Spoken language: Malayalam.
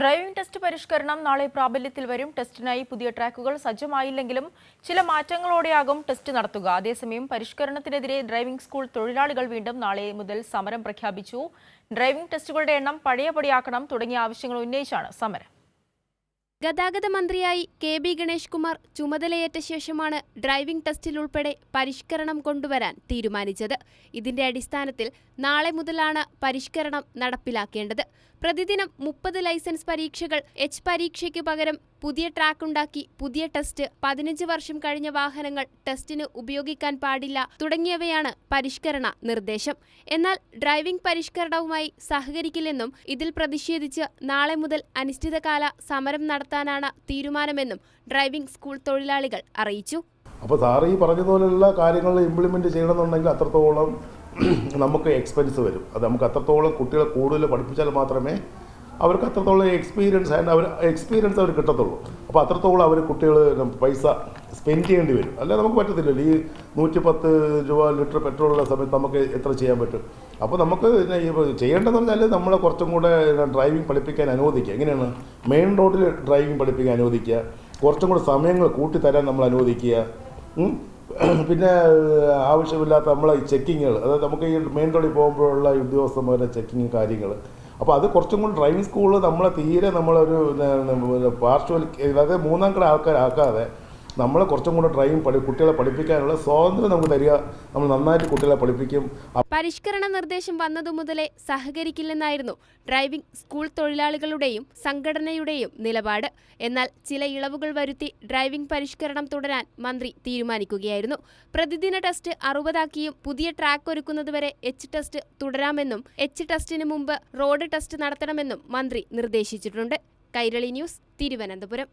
ഡ്രൈവിംഗ് ടെസ്റ്റ് പരിഷ്കരണം നാളെ പ്രാബല്യത്തിൽ വരും. ടെസ്റ്റിനായി പുതിയ ട്രാക്കുകൾ സജ്ജമായില്ലെങ്കിലും ചില മാറ്റങ്ങളോടെയാകും ടെസ്റ്റ് നടത്തുക. അതേസമയം പരിഷ്കരണത്തിനെതിരെ ഡ്രൈവിംഗ് സ്കൂൾ തൊഴിലാളികൾ വീണ്ടും നാളെ മുതൽ സമരം പ്രഖ്യാപിച്ചു. ഡ്രൈവിംഗ് ടെസ്റ്റുകളുടെ എണ്ണം പഴയപടിയാക്കണം തുടങ്ങിയ ആവശ്യങ്ങൾ ഉന്നയിച്ചാണ് സമരം. ഗതാഗത മന്ത്രിയായി കെ ബി ഗണേഷ് കുമാർ ചുമതലയേറ്റ ശേഷമാണ് ഡ്രൈവിംഗ് ടെസ്റ്റിൽ ഉൾപ്പെടെ പരിഷ്കരണം കൊണ്ടുവരാൻ തീരുമാനിച്ചത്. ഇതിന്റെ അടിസ്ഥാനത്തിൽ നാളെ മുതലാണ് പരിഷ്കരണം നടപ്പിലാക്കേണ്ടത്. പ്രതിദിനം മുപ്പത് ലൈസൻസ് പരീക്ഷകൾ. എച്ച് പരീക്ഷയ്ക്ക് പകരം പുതിയ ട്രാക്ക് ഉണ്ടാക്കി പുതിയ ടെസ്റ്റ് പതിനഞ്ച് വർഷം കഴിഞ്ഞ വാഹനങ്ങൾ ടെസ്റ്റിന് ഉപയോഗിക്കാൻ പാടില്ല തുടങ്ങിയവയാണ് പരിഷ്കരണ നിർദ്ദേശം. എന്നാൽ ഡ്രൈവിംഗ് പരിഷ്കരണവുമായി സഹകരിക്കില്ലെന്നും ഇതിൽ പ്രതിഷേധിച്ച് നാളെ മുതൽ അനിശ്ചിതകാല സമരം നടത്താനാണ് തീരുമാനമെന്നും ഡ്രൈവിംഗ് സ്കൂൾ തൊഴിലാളികൾ അറിയിച്ചു. അപ്പോൾ സാർ ഈ പറഞ്ഞതുപോലെയുള്ള കാര്യങ്ങൾ ഇംപ്ലിമെന്റ് ചെയ്യണമെന്നുണ്ടെങ്കിൽ അത്രത്തോളം നമുക്ക് എക്സ്പെൻസ് വരും. അത് നമുക്ക് അത്രത്തോളം കുട്ടികളെ കൂടുതൽ പഠിപ്പിച്ചാൽ മാത്രമേ അവർക്ക് അത്രത്തോളം എക്സ്പീരിയൻസ് ആൻഡ് അവർ എക്സ്പീരിയൻസ് അവർ കിട്ടത്തുള്ളൂ. അപ്പോൾ അത്രത്തോളം അവർ കുട്ടികൾ പൈസ സ്പെൻഡ് ചെയ്യേണ്ടി വരും. അല്ലാതെ നമുക്ക് പറ്റത്തില്ലല്ലോ ഈ നൂറ്റി പത്ത് രൂപ ലിറ്റർ പെട്രോളുള്ള സമയത്ത് നമുക്ക് എത്ര ചെയ്യാൻ പറ്റും? അപ്പോൾ നമുക്ക് ചെയ്യേണ്ടതെന്ന് പറഞ്ഞാൽ നമ്മളെ കുറച്ചും കൂടെ ഡ്രൈവിംഗ് പഠിപ്പിക്കാൻ അനുവദിക്കുക. എങ്ങനെയാണ്? മെയിൻ റോഡിൽ ഡ്രൈവിംഗ് പഠിപ്പിക്കാൻ അനുവദിക്കുക. കുറച്ചും കൂടെ സമയങ്ങൾ കൂട്ടിത്തരാൻ നമ്മൾ അനുവദിക്കുക. പിന്നെ ആവശ്യമില്ലാത്ത നമ്മളെ ഈ ചെക്കിങ്ങുകൾ അതായത് നമുക്ക് ഈ മെയിൻ റോഡിൽ പോകുമ്പോഴുള്ള ഉദ്യോഗസ്ഥന്മാരുടെ ചെക്കിങ് കാര്യങ്ങൾ. അപ്പോൾ അത് കുറച്ചും കൂടി ഡ്രൈവിംഗ് സ്കൂളിൽ നമ്മളെ തീരെ നമ്മളൊരു പാർശ്വൽ അതായത് മൂന്നാം കിട ആൾക്കാരാക്കാതെ നമ്മളെ കുറച്ചും കൂടെ ഡ്രൈവിംഗ് പഠി കുട്ടികളെ പഠിപ്പിക്കാനുള്ള സ്വാതന്ത്ര്യം നമുക്ക് തരിക. നമ്മൾ നന്നായിട്ട് കുട്ടികളെ പഠിപ്പിക്കും. പരിഷ്കരണ നിർദ്ദേശം വന്നതു മുതലേ സഹകരിക്കില്ലെന്നായിരുന്നു ഡ്രൈവിംഗ് സ്കൂൾ തൊഴിലാളികളുടെയും സംഘടനയുടെയും നിലപാട്. എന്നാൽ ചില ഇളവുകൾ വരുത്തി ഡ്രൈവിംഗ് പരിഷ്കരണം തുടരാൻ മന്ത്രി തീരുമാനിക്കുകയായിരുന്നു. പ്രതിദിന ടെസ്റ്റ് അറുപതാക്കിയും പുതിയ ട്രാക്ക് ഒരുക്കുന്നതുവരെ എച്ച് ടെസ്റ്റ് തുടരാമെന്നും എച്ച് ടെസ്റ്റിന് മുമ്പ് റോഡ് ടെസ്റ്റ് നടത്തണമെന്നും മന്ത്രി നിർദ്ദേശിച്ചിട്ടുണ്ട്. കൈരളി ന്യൂസ് തിരുവനന്തപുരം.